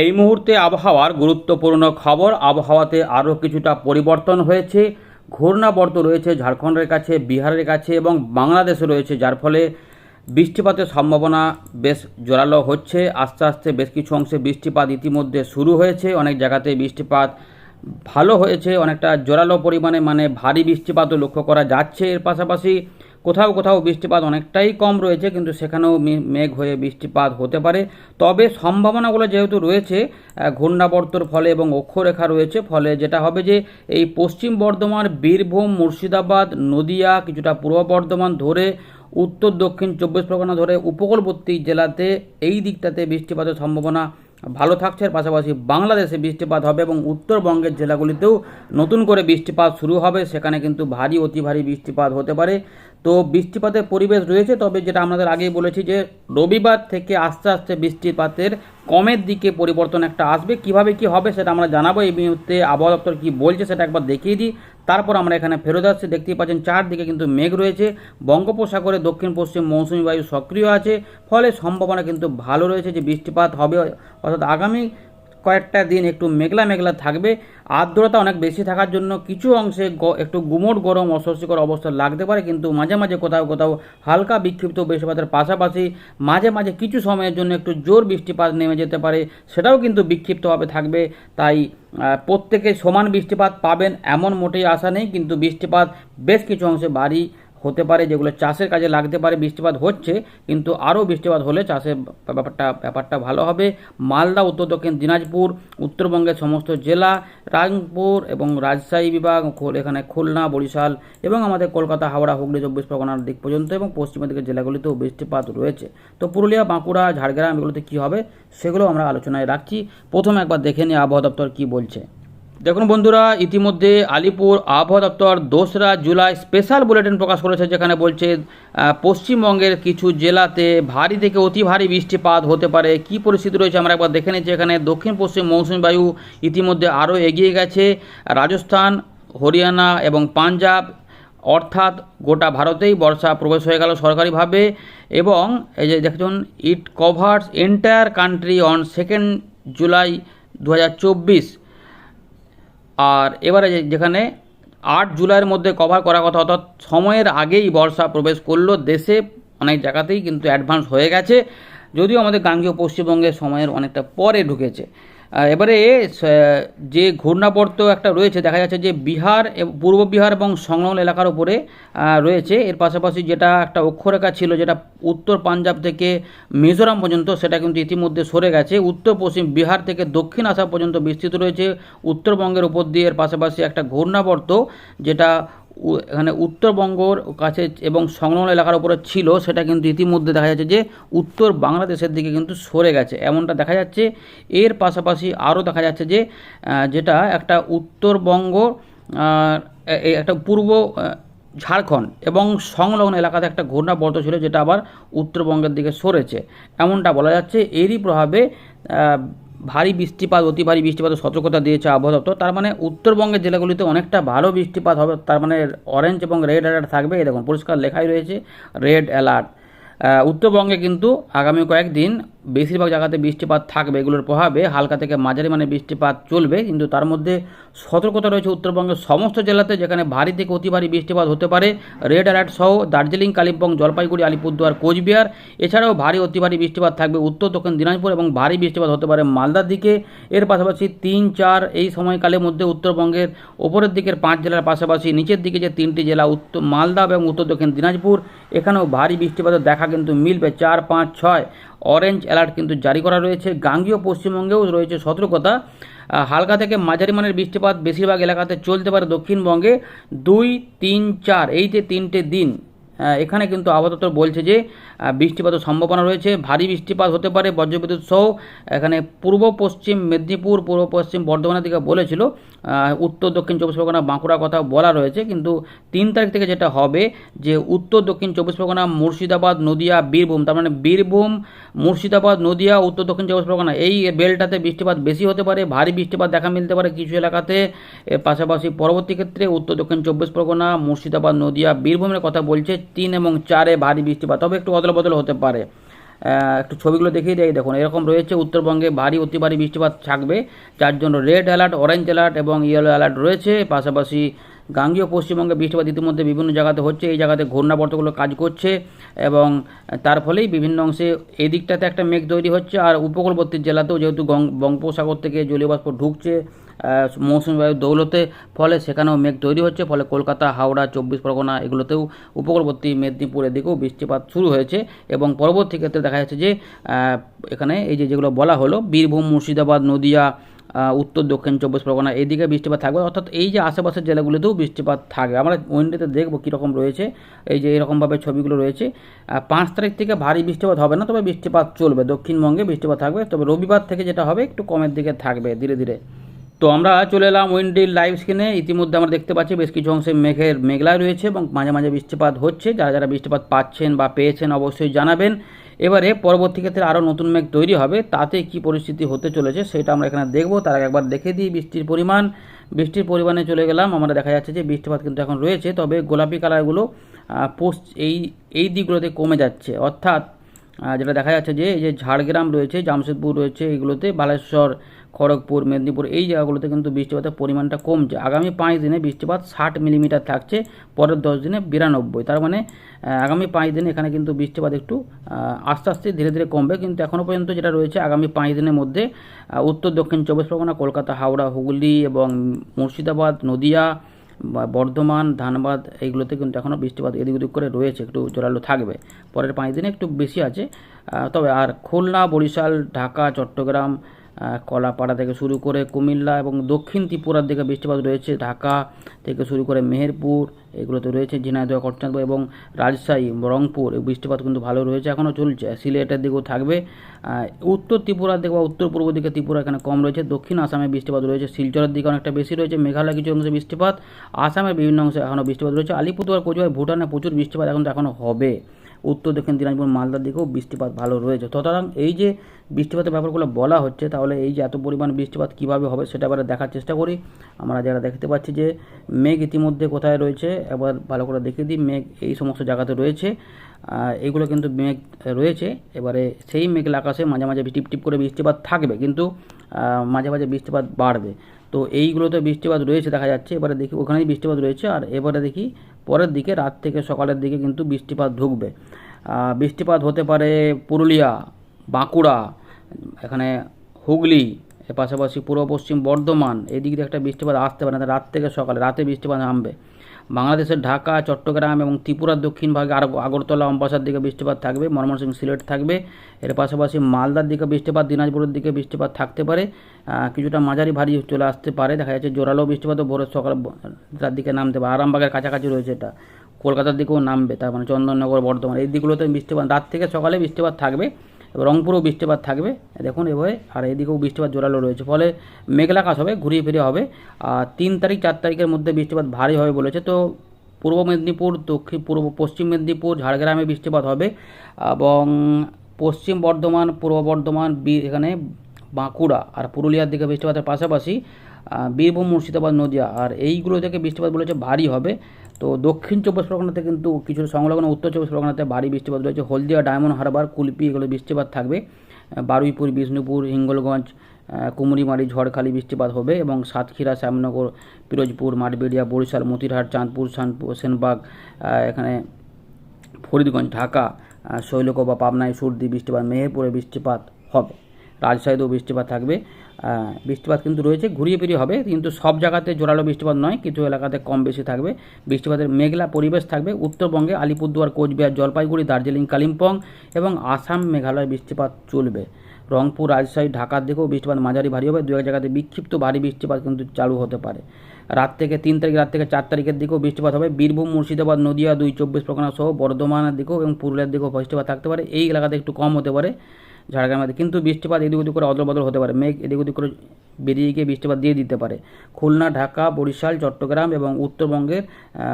এই মুহূর্তে আবহাওয়ার গুরুত্বপূর্ণ খবর। আবহাওয়াতে আরও কিছুটা পরিবর্তন হয়েছে। ঘূর্ণাবর্ত রয়েছে ঝাড়খণ্ডের কাছে, বিহারের কাছে এবং বাংলাদেশে রয়েছে, যার ফলে বৃষ্টিপাতের সম্ভাবনা বেশ জোরালো হচ্ছে। আস্তে আস্তে বেশ কিছু অংশে বৃষ্টিপাত ইতিমধ্যে শুরু হয়েছে। অনেক জায়গাতে বৃষ্টিপাত ভালো হয়েছে, অনেকটা জোরালো পরিমাণে মানে ভারী বৃষ্টিপাতও লক্ষ্য করা যাচ্ছে। এর পাশাপাশি কোথাও কোথাও বৃষ্টিপাত অনেকটাই কম রয়েছে, কিন্তু সেখানেও মেঘ হয়ে বৃষ্টিপাত হতে পারে। তবে সম্ভাবনাগুলো যেহেতু রয়েছে ঘূর্ণাবর্তর ফলে এবং অক্ষরেখা রয়েছে, ফলে যেটা হবে যে এই পশ্চিম বর্ধমান, বীরভূম, মুর্শিদাবাদ, নদিয়া, কিছুটা পূর্ব বর্ধমান ধরে উত্তর, দক্ষিণ চব্বিশ পরগনা ধরে উপকূলবর্তী জেলাতে এই দিকটাতে বৃষ্টিপাতের সম্ভাবনা ভালো থাকছে। পাশাপাশি বাংলাদেশে বৃষ্টিপাত হবে এবং উত্তরবঙ্গের জেলাগুলিতেও নতুন করে বৃষ্টিপাত শুরু হবে। সেখানে কিন্তু ভারী, অতি ভারী বৃষ্টিপাত হতে পারে। তো বৃষ্টিপাতের পরিবেশ রয়েছে, তবে যেটা আমাদের আগেই বলেছি যে রবিবার থেকে আস্তে আস্তে বৃষ্টিপাতের কমের দিকে পরিবর্তন একটা আসবে। কীভাবে কি হবে সেটা আমরা জানাব। এই মুহূর্তে আবহাওয়া দপ্তর কী বলছে সেটা একবার দেখিয়ে দিই। তারপর আমরা এখানে ফেরত আসছি। দেখতেই পাচ্ছেন, চারদিকে কিন্তু মেঘ রয়েছে। বঙ্গোপসাগরে দক্ষিণ পশ্চিম মৌসুমী বায়ু সক্রিয় আছে। ফলে সম্ভাবনা কিন্তু ভালো রয়েছে যে বৃষ্টিপাত হবে, অর্থাৎ আগামী কয়েকটা দিন একটু মেঘলা মেঘলা থাকবে। আর্দ্রতা অনেক বেশি থাকার জন্য কিছু অংশে একটু গুমোট গরম অস্বস্তিকর অবস্থা লাগতে পারে, কিন্তু মাঝে মাঝে কোথাও কোথাও হালকা বিক্ষিপ্ত বৃষ্টিপাতের পাশাপাশি মাঝে মাঝে কিছু সময়ের জন্য একটু জোর বৃষ্টিপাত নেমে যেতে পারে, সেটাও কিন্তু বিক্ষিপ্তভাবে থাকবে। তাই প্রত্যেকে সমান বৃষ্টিপাত পাবেন এমন মোটেই আশা নেই, কিন্তু বৃষ্টিপাত বেশ কিছু অংশে ভারী। হতে পারে, যেগুলো চাষের কাজে লাগতে পারে, বৃষ্টিপাত হচ্ছে, কিন্তু আরও বৃষ্টিপাত হলে চাষের ব্যাপারটা ব্যাপারটা ভালো হবে। মালদা, উত্তর দক্ষিণ দিনাজপুর, উত্তরবঙ্গের সমস্ত জেলা রাংপুর এবং রাজশাহী বিভাগ এখানে খুলনা, বরিশাল এবং আমাদের কলকাতা, হাওড়া, হুগলি, চব্বিশ পরগনার দিক পর্যন্ত এবং পশ্চিমের দিকের জেলাগুলিতেও বৃষ্টিপাত রয়েছে। তো পুরুলিয়া, বাঁকুড়া, ঝাড়গ্রাম এগুলোতে কী হবে, সেগুলো আমরা আলোচনায় রাখছি। প্রথমে একবার দেখে নিই আবহাওয়া দপ্তর কী বলছে। দেখুন বন্ধুরা, ইতিমধ্যে আলিপুর আবহাওয়া দপ্তর দোসরা জুলাই স্পেশাল বুলেটিন প্রকাশ করেছে, যেখানে বলছে পশ্চিমবঙ্গের কিছু জেলাতে ভারী থেকে অতি ভারী বৃষ্টিপাত হতে পারে। কি পরিস্থিতি রয়েছে আমরা একবার দেখে নিচ্ছি এখানে। দক্ষিণ পশ্চিম মৌসুমী বায়ু ইতিমধ্যে আরও এগিয়ে গেছে। রাজস্থান, হরিয়ানা এবং পাঞ্জাব, অর্থাৎ গোটা ভারতেই বর্ষা প্রবেশ হয়ে গেল সরকারিভাবে। এবং এই যে দেখুন it covers entire country on second July দু হাজার চব্বিশ। আর এবারে যেখানে আট জুলাইয়ের মধ্যে কভার করার কথা, অর্থাৎ সময়ের আগেই বর্ষা প্রবেশ করল দেশে, অনেক জায়গাতেই কিন্তু অ্যাডভান্স হয়ে গেছে, যদিও আমাদের গাঙ্গীয় পশ্চিমবঙ্গে সময়ের অনেকটা পরে ঢুকেছে। এবারে যে ঘূর্ণাবর্ত একটা রয়েছে, দেখা যাচ্ছে যে বিহার পূর্ব বিহার এবং সংলগ্ন এলাকার উপরে রয়েছে। এর পাশাপাশি যেটা একটা অক্ষরেখা ছিল, যেটা উত্তর পাঞ্জাব থেকে মিজোরাম পর্যন্ত, সেটা কিন্তু ইতিমধ্যে সরে গেছে। উত্তর, পশ্চিম বিহার থেকে দক্ষিণ আসাম পর্যন্ত বিস্তৃত রয়েছে। উত্তরবঙ্গের উপর দিয়ে এর পাশাপাশি একটা ঘূর্ণাবর্ত, যেটা এখানে উত্তরবঙ্গর কাছে এবং সংলগ্ন এলাকার উপরে ছিল, সেটা কিন্তু ইতিমধ্যে দেখা যাচ্ছে যে উত্তর বাংলাদেশের দিকে কিন্তু সরে গেছে। এমনটা দেখা যাচ্ছে। এর পাশাপাশি আরও দেখা যাচ্ছে যে যেটা একটা উত্তরবঙ্গ একটা পূর্ব ঝাড়খণ্ড এবং সংলগ্ন এলাকাতে একটা ঘূর্ণাবর্ত ছিল, যেটা আবার উত্তরবঙ্গের দিকে সরেছে। এমনটা বলা যাচ্ছে, এরই প্রভাবে ভারী বৃষ্টিপাত, অতি ভারী বৃষ্টিপাতের সতর্কতা দিয়েছে আবহাওয়া দপ্তর। তার মানে উত্তরবঙ্গের জেলাগুলিতে অনেকটা ভালো বৃষ্টিপাত হবে। তার মানে অরেঞ্জ এবং রেড অ্যালার্ট থাকবে। দেখুন, পরিষ্কার লেখাই রয়েছে রেড অ্যালার্ট উত্তরবঙ্গে কিন্তু আগামী কয়েকদিন বেশিরভাগ জায়গাতে বৃষ্টিপাত থাকবে। এগুলোর প্রভাবে হালকা থেকে মাঝারি মানে বৃষ্টিপাত চলবে। কিন্তু তার মধ্যে সতর্কতা রয়েছে উত্তরবঙ্গের সমস্ত জেলাতে, যেখানে ভারী থেকে অতি ভারী বৃষ্টিপাত হতে পারে। রেড অ্যালার্ট সহ দার্জিলিং, কালিম্পং, জলপাইগুড়ি, আলিপুরদুয়ার, কোচবিহার, এছাড়াও ভারী অতি ভারী বৃষ্টিপাত থাকবে। উত্তর, দক্ষিণ দিনাজপুর এবং ভারী বৃষ্টিপাত হতে পারে মালদার দিকে। এর পাশাপাশি তিন, চার এই সময়কালের মধ্যে উত্তরবঙ্গের ওপরের দিকের পাঁচ জেলার পাশাপাশি নিচের দিকে যে তিনটি জেলা, উত্তর মালদা এবং উত্তর, দক্ষিণ দিনাজপুর, এখানেও ভারী বৃষ্টিপাতের দেখা কিন্তু মিলবে চার, পাঁচ, ছয়। অরেঞ্জ অ্যালার্ট কিন্তু জারি করা রয়েছে। গাঙ্গীয় পশ্চিমবঙ্গেও রয়েছে সতর্কতা। হালকা থেকে মাঝারি মানের বৃষ্টিপাত বেশিরভাগ এলাকাতে চলতে পারে দক্ষিণবঙ্গে। দুই, তিন, চার, এই যে তিনটে দিন। এখানে কিন্তু আপাতত বলছে যে বৃষ্টিপাতের সম্ভাবনা রয়েছে। ভারী বৃষ্টিপাত হতে পারে, বজ্রবিদ্যুৎ সহ, এখানে পূর্ব পশ্চিম মেদিনীপুর, পূর্ব পশ্চিম বর্ধমানের দিকে বলেছিল। উত্তর, দক্ষিণ চব্বিশ পরগনা বাঁকুড়া কথা বলা রয়েছে। কিন্তু তিন তারিখ থেকে যেটা হবে যে, উত্তর, দক্ষিণ চব্বিশ পরগনা, মুর্শিদাবাদ, নদিয়া, বীরভূম, তার মানে বীরভূম, মুর্শিদাবাদ, নদিয়া, উত্তর, দক্ষিণ চব্বিশ পরগনা, এই বেলটাতে বৃষ্টিপাত বেশি হতে পারে, ভারী বৃষ্টিপাত দেখা মিলতে পারে কিছু এলাকাতে। পাশাপাশি পরবর্তী ক্ষেত্রে উত্তর, দক্ষিণ চব্বিশ পরগনা, মুর্শিদাবাদ, নদিয়া, বীরভূমের কথা বলছে তিন এবং চারে ভারী বৃষ্টিপাত, তবে একটু অদল বদল হতে পারে। একটু ছবিগুলো দেখিয়ে দেয় দেখুন, এরকম রয়েছে উত্তরবঙ্গে ভারী অতি ভারী বৃষ্টিপাত থাকবে, যার জন্য রেড অ্যালার্ট অরেঞ্জ অ্যালার্ট এবং ইয়েলো অ্যালার্ট রয়েছে। পাশাপাশি গাঙ্গীয় পশ্চিমবঙ্গে বৃষ্টিপাত ইতিমধ্যে বিভিন্ন জায়গাতে হচ্ছে। এই জায়গাতে ঘূর্ণাবর্তগুলো কাজ করছে এবং তার ফলেই বিভিন্ন অংশে এদিকটাতে একটা মেঘ তৈরি হচ্ছে। আর উপকূলবর্তী জেলাতেও যেহেতু বঙ্গোপসাগর থেকে জলীয় বাষ্প ঢুকছে মৌসুমী বায়ুর দৌলতে, ফলে সেখানেও মেঘ তৈরি হচ্ছে। ফলে কলকাতা, হাওড়া, চব্বিশ পরগনা এগুলোতেও উপকূলবর্তী মেদিনীপুরের দিকেও বৃষ্টিপাত শুরু হয়েছে এবং পরবর্তী ক্ষেত্রে দেখা যাচ্ছে যে এখানে এই যে যেগুলো বলা হলো, বীরভূম, মুর্শিদাবাদ, নদিয়া উত্তর, দক্ষিণ, চব্বিশ পরগনা, এইদিকে বৃষ্টিপাত থাকবে। অর্থাৎ এই যে আশেপাশের জেলাগুলিতেও বৃষ্টিপাত থাকবে। আমরা উইন্ডোতে দেখব কীরকম রয়েছে। এই যে এরকমভাবে ছবিগুলো রয়েছে। পাঁচ তারিখ থেকে ভারী বৃষ্টিপাত হবে না, তবে বৃষ্টিপাত চলবে। দক্ষিণবঙ্গে বৃষ্টিপাত থাকবে। তবে রবিবার থেকে যেটা হবে, একটু কমের দিকে থাকবে ধীরে ধীরে। তো আমরা চলে এলাম উইন্ডিল লাইভ স্ক্রিনে ইতিমধ্যে আমরা দেখতে পাচ্ছি বেশ কিছু অংশে মেঘের মেঘলা রয়েছে এবং মাঝে মাঝে বৃষ্টিপাত হচ্ছে। যারা যারা বৃষ্টিপাত পাচ্ছেন বা পেয়েছেন অবশ্যই জানাবেন। এবারে পরবর্তী ক্ষেত্রে আরও নতুন মেঘ তৈরি হবে। তাতে কি পরিস্থিতি হতে চলেছে সেটা আমরা এখানে দেখব। তার আগে একবার দেখে দিই বৃষ্টির পরিমাণ। বৃষ্টির পরিমাণে চলে গেলাম। আমরা দেখা যাচ্ছে যে বৃষ্টিপাত কিন্তু এখন রয়েছে। তবে গোলাপি কালারগুলো পোস্ট এই এই দিকগুলোতে কমে যাচ্ছে। অর্থাৎ যেটা দেখা যাচ্ছে যে, এই যে ঝাড়গ্রাম রয়েছে, জামশেদপুর রয়েছে, এগুলোতে বালেশ্বর, খড়গপুর, মেদিনীপুর, এই জায়গাগুলোতে কিন্তু বৃষ্টিপাতের পরিমাণটা কমছে। আগামী পাঁচ দিনে বৃষ্টিপাত ষাট মিলিমিটার থাকছে, পরের দশ দিনে বিরানব্বই। তার মানে আগামী পাঁচ দিনে এখানে কিন্তু বৃষ্টিপাত একটু আস্তে আস্তে ধীরে ধীরে কমবে। কিন্তু এখনও পর্যন্ত যেটা রয়েছে, আগামী পাঁচ দিনের মধ্যে উত্তর দক্ষিণ চব্বিশ পরগনা, কলকাতা, হাওড়া, হুগলি এবং মুর্শিদাবাদ, নদিয়া বর্ধমান, ধানবাদ এইগুলোতে কিন্তু এখনও বৃষ্টিপাত এদিক ওদিক করে রয়েছে, একটু জোরালো থাকবে। পরের পাঁচ দিনে একটু বেশি আছে। তবে আর খুলনা, বরিশাল, ঢাকা, চট্টগ্রাম কলাপাড়া থেকে শুরু করে কুমিল্লা এবং দক্ষিণ ত্রিপুরার দিকে বৃষ্টিপাত রয়েছে। ঢাকা থেকে শুরু করে মেহেরপুর, এগুলোতে রয়েছে ঝিনাইদহ কটনাদহ এবং রাজশাহী, রংপুর। বৃষ্টিপাত কিন্তু ভালো রয়েছে এখনও চলছে। সিলেটের দিকেও থাকবে। উত্তর ত্রিপুরার দিকে বা উত্তর পূর্ব দিকে ত্রিপুরা এখানে কম রয়েছে। দক্ষিণ আসামে বৃষ্টিপাত রয়েছে। শিলচরের দিকে অনেকটা বেশি রয়েছে। মেঘালয় কিছু অংশে বৃষ্টিপাত। আসামের বিভিন্ন অংশে এখনও বৃষ্টিপাত রয়েছে। আলিপুরদুয়ার, কোচবিহার, ভুটানে প্রচুর বৃষ্টিপাত এখন এখনও হবে। উত্তর দক্ষিণ দিনাজপুর, মালদার দিকেও বৃষ্টিপাত ভালো রয়েছে। সুতরাং এই যে বৃষ্টিপাতের ব্যাপারগুলো বলা হচ্ছে, তাহলে এই যে এত পরিমাণ বৃষ্টিপাত কীভাবে হবে সেটা এবারে দেখার চেষ্টা করি। আমরা যারা দেখতে পাচ্ছি যে মেঘ ইতিমধ্যে কোথায় রয়েছে, এবার ভালো করে দেখিয়ে দিই, মেঘ এই সমস্ত জায়গাতে রয়েছে। এইগুলো কিন্তু মেঘ রয়েছে। এবারে সেই মেঘলা আকাশে মাঝে মাঝে টিপ টিপ করে বৃষ্টিপাত থাকবে, কিন্তু মাঝে মাঝে বৃষ্টিপাত বাড়বে। তো এইগুলোতে বৃষ্টিপাত রয়েছে, দেখা যাচ্ছে। এবারে দেখি ওখানেই বৃষ্টিপাত রয়েছে আর এবারে দেখি পরের দিকে, রাত থেকে সকালের দিকে কিন্তু বৃষ্টিপাত ঢুকবে। বৃষ্টিপাত হতে পারে পুরুলিয়া, বাঁকুড়া, এখানে হুগলি, এর পাশাপাশি পূর্ব পশ্চিম বর্ধমান এই দিক দিয়ে একটা বৃষ্টিপাত আসতে পারে, না, রাত থেকে সকালে, রাতে বৃষ্টিপাত নামবে। বাংলাদেশের ঢাকা, চট্টগ্রাম এবং ত্রিপুরার দক্ষিণ ভাগে আর আগরতলা অম্বাসার দিকে বৃষ্টিপাত থাকবে ময়মনসিংহ সিলেট থাকবে। এর পাশাপাশি মালদার দিকে বৃষ্টিপাত, দিনাজপুরের দিকে বৃষ্টিপাত থাকতে পারে। কিছুটা মাঝারি ভারী চলে আসতে পারে। দেখা যাচ্ছে জোরালো বৃষ্টিপাতও ভোরের সকাল তার দিকে নামতে পারে। আরামবাগের কাছাকাছি রয়েছে এটা। কলকাতার দিকেও নামবে, তার মানে চন্দননগর বর্ধমান। এই দিকগুলোতে বৃষ্টিপাত, রাত থেকে সকালে বৃষ্টিপাত থাকবে। রংপুরেও বৃষ্টিপাত থাকবে। দেখুন এভাবে আর এদিকেও বৃষ্টিপাত জোরালো রয়েছে। ফলে মেঘলা আকাশ হবে, ঘুরিয়ে ফিরে হবে। আর তিন তারিখ, চার তারিখের মধ্যে বৃষ্টিপাত ভারী হবে বলেছে। তো পূর্ব মেদিনীপুর, দক্ষিণ পূর্ব, পশ্চিম মেদিনীপুর, ঝাড়গ্রামে বৃষ্টিপাত হবে। এবং পশ্চিম বর্ধমান, পূর্ব বর্ধমান এখানে বাঁকুড়া আর পুরুলিয়ার দিকে বৃষ্টিপাতের পাশাপাশি বীরভূম, মুর্শিদাবাদ, নদিয়া। আর এইগুলো থেকে বৃষ্টিপাত বলেছে ভারী হবে। তো দক্ষিণ চব্বিশ পরগনাতে কিন্তু কিছু সংলগ্ন, উত্তর চব্বিশ পরগনাতে ভারী বৃষ্টিপাত রয়েছে। হলদিয়া, ডায়মন্ড হারবার, কুলপি এগুলো বৃষ্টিপাত থাকবে। বারুইপুর, বিষ্ণুপুর, হিঙ্গলগঞ্জ কুমুরিমারি, ঝড়খালি বৃষ্টিপাত হবে এবং সাতক্ষীরা, শ্যামনগর, পিরোজপুর, মাঠবেড়িয়া, বরিশাল, মতিরহাট, চাঁদপুর শানপুর সেনবাগ এখানে ফরিদগঞ্জ, ঢাকা শৈলকুপা পাবনায় সর্দি বৃষ্টিপাত, মেহেরপুরে বৃষ্টিপাত হবে। রাজশাহীতেও বৃষ্টিপাত থাকবে। বৃষ্টিপাত কিন্তু রয়েছে, ঘুরিয়ে ফিরিয়ে হবে, কিন্তু সব জায়গাতে জোরালো বৃষ্টিপাত নয়, কিছু এলাকাতে কম বেশি থাকবে। বৃষ্টিপাতের মেঘলা পরিবেশ থাকবে। উত্তরবঙ্গে আলিপুরদুয়ার, কোচবিহার, জলপাইগুড়ি, দার্জিলিং, কালিম্পং এবং আসাম মেঘালয় বৃষ্টিপাত চলবে। রংপুর, রাজশাহী, ঢাকার দিকেও বৃষ্টিপাত মাঝারি ভারী হবে। দু এক জায়গাতে বিক্ষিপ্ত ভারী বৃষ্টিপাত কিন্তু চালু হতে পারে। রাত থেকে তিন তারিখ, রাত থেকে চার তারিখের দিকেও বৃষ্টিপাত হবে। বীরভূম, মুর্শিদাবাদ, নদিয়া, দুই চব্বিশ পরগনা সহ বর্ধমানের দিকেও এবং পুরুলিয়ার দিকেও বৃষ্টিপাত থাকতে পারে। এই এলাকাতে একটু কম হতে পারে। ঝাড়গ্রামের মধ্যে। কিন্তু বৃষ্টিপাত এদিক ওদিক করে অদল বদল হতে পারে। মেঘ এদিক ওদিক করে বেরিয়ে গিয়ে বৃষ্টিপাত দিয়ে দিতে পারে। খুলনা, ঢাকা, বরিশাল, চট্টগ্রাম এবং উত্তরবঙ্গের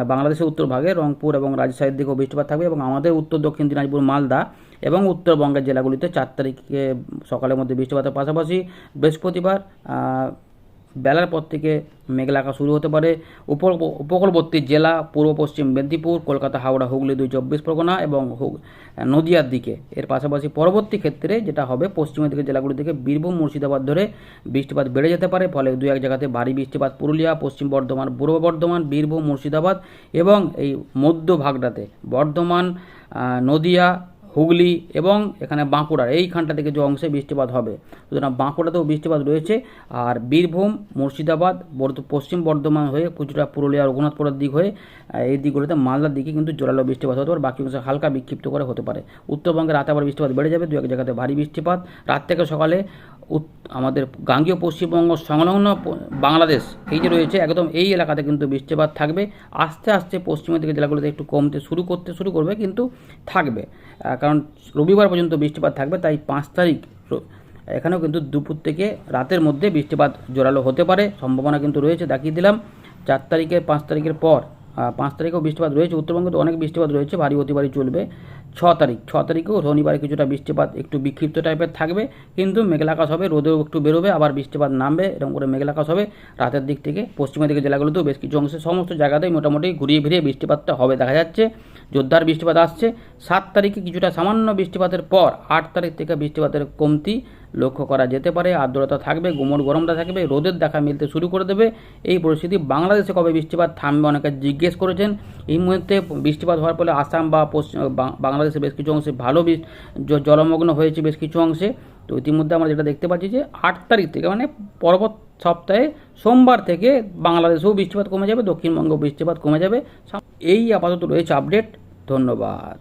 বাংলাদেশের উত্তর ভাগে রংপুর এবং রাজশাহীর দিকেও বৃষ্টিপাত থাকবে এবং আমাদের উত্তর, দক্ষিণ, দিনাজপুর, মালদা এবং উত্তরবঙ্গের জেলাগুলিতে চার তারিখে সকালের মধ্যে বৃষ্টিপাতের পাশাপাশি বৃহস্পতিবার বেলার পর থেকে মেঘলা আকাশ শুরু হতে পারে। উপকূলবর্তী জেলা, পূর্ব, পশ্চিম মেদিনীপুর, কলকাতা, হাওড়া, হুগলি দুই চব্বিশ পরগনা এবং নদিয়ার দিকে। এর পাশাপাশি পরবর্তী ক্ষেত্রে যেটা হবে, পশ্চিমের দিকে জেলাগুলি থেকে বীরভূম, মুর্শিদাবাদ ধরে বৃষ্টিপাত বেড়ে যেতে পারে, ফলে দু এক জায়গাতে ভারী বৃষ্টিপাত পুরুলিয়া, পশ্চিম বর্ধমান, পূর্ব বর্ধমান, বীরভূম, মুর্শিদাবাদ এবং এই মধ্য ভাগটাতে বর্ধমান নদিয়া হুগলি এবং এখানে বাঁকুড়ার, এইখানটা থেকে যে অংশে বৃষ্টিপাত হবে। সুতরাং বাঁকুড়াতেও বৃষ্টিপাত রয়েছে। আর বীরভূম, মুর্শিদাবাদ পশ্চিম বর্ধমান হয়ে, কিছুটা পুরুলিয়া, রঘুনাথপুরের দিক হয়ে এই দিকগুলোতে মালদার দিকে কিন্তু জোরালো বৃষ্টিপাত হতে পারে, বাকি অংশে হালকা বিক্ষিপ্ত করে হতে পারে। উত্তরবঙ্গে রাতে আবার বৃষ্টিপাত বেড়ে যাবে দু এক জায়গাতে ভারী বৃষ্টিপাত। রাত থেকে সকালে আমাদের গাঙ্গীয় পশ্চিমবঙ্গ সংলগ্ন বাংলাদেশ, এই যে রয়েছে, একদম এই এলাকাতে কিন্তু বৃষ্টিপাত থাকবে। আস্তে আস্তে পশ্চিমের দিকে জেলাগুলোতে একটু কমতে শুরু করতে শুরু করবে, কিন্তু থাকবে। কারণ রবিবার পর্যন্ত বৃষ্টিপাত থাকবে, তাই পাঁচ তারিখ এখানেও কিন্তু দুপুর থেকে রাতের মধ্যে বৃষ্টিপাত জোরালো হতে পারে। সম্ভাবনা কিন্তু রয়েছে, দেখিয়ে দিলাম। চার তারিখের, পাঁচ তারিখের পর পাঁচ তারিখেও বৃষ্টিপাত রয়েছে, উত্তরবঙ্গে তো অনেক বৃষ্টিপাত রয়েছে, ভারী অতি ভারী চলবে ছ তারিখ। ছ তারিখেও শনিবারে কিছুটা বৃষ্টিপাত একটু বিক্ষিপ্ত টাইপের থাকবে, কিন্তু মেঘলাকাশ হবে, রোদেও একটু বেরোবে, আবার বৃষ্টিপাত নামবে, এরকম করে মেঘলাকাশ হবে। রাতের দিক থেকে পশ্চিমের দিকে জেলাগুলোতেও বেশ কিছু অংশে সমস্ত জায়গাতেই মোটামুটি ঘুরিয়ে ফিরিয়ে বৃষ্টিপাতটা হবে, দেখা যাচ্ছে জোরদার বৃষ্টিপাত আসছে। সাত তারিখে কিছুটা সামান্য বৃষ্টিপাতের পর আট তারিখ থেকে বৃষ্টিপাতের কমতি লক্ষ্য করা যেতে পারে। আর্দ্রতা থাকবে, গুমোট গরমটা থাকবে, রোদের দেখা মিলতে শুরু করে দেবে। এই পরিস্থিতি বাংলাদেশে কবে বৃষ্টিপাত থামবে অনেকে জিজ্ঞেস করেছেন। এই মুহূর্তে বৃষ্টিপাত হওয়ার ফলে আসাম বা পশ্চিম বাংলাদেশে বেশ কিছু অংশে ভালো জলমগ্ন হয়েছে বেশ কিছু অংশে। তো ইতিমধ্যে আমরা যেটা দেখতে পাচ্ছি যে আট তারিখ থেকে মানে পরবর্তী সপ্তাহে সোমবার থেকে বাংলাদেশেও বৃষ্টিপাত কমে যাবে দক্ষিণবঙ্গ বৃষ্টিপাত কমে যাবে। এই আপাতত রয়েছে আপডেট। ধন্যবাদ।